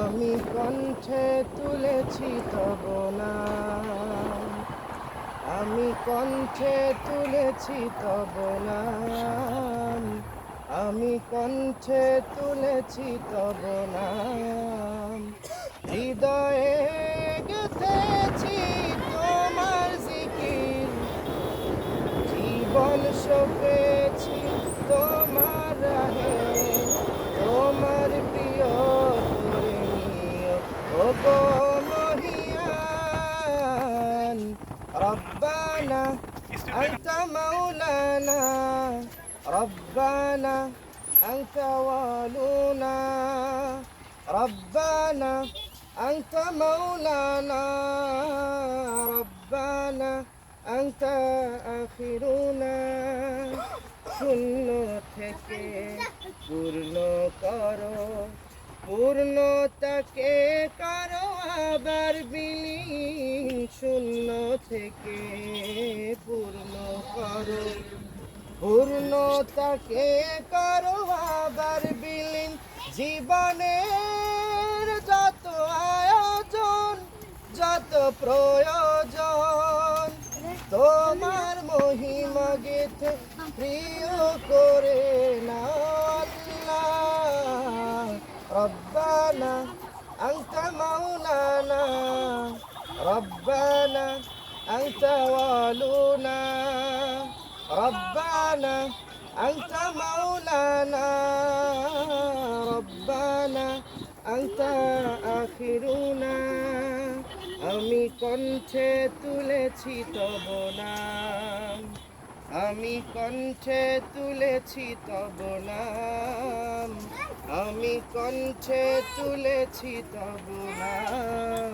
আমি কণ্ঠে তুলেছি তব নাম আমি কণ্ঠে তুলেছি তব নাম আমি কণ্ঠে তুলেছি তব নাম হৃদয়ে গেথেছি তোমার জিকির। জীবন সপেছি রব্বানা أنت مولانا ربنا أنت والونا ربنا أنت مولانا ربنا أنت آخرنا শূন্য থেকে পূর্ণ করো পূর্ণতাকে করো আবার বিলীন শূন্য থেকে পূর্ণ করো। পূর্ণতাকে করো আবার বিলীন জীবনের যত আয়োজন, যত প্রয়োজন। তোমার মহিমা গেথে প্রিয় করে আল্লাহ রব্বানা أنت مولانا ربنا أنت والونا ربنا أنت مولانا ربنا أنت آخرنا আমি কণ্ঠে তুলেছি তব নাম আমি কণ্ঠে তুলেছি তব নাম। আমি কণ্ঠে তুলেছি তব নাম।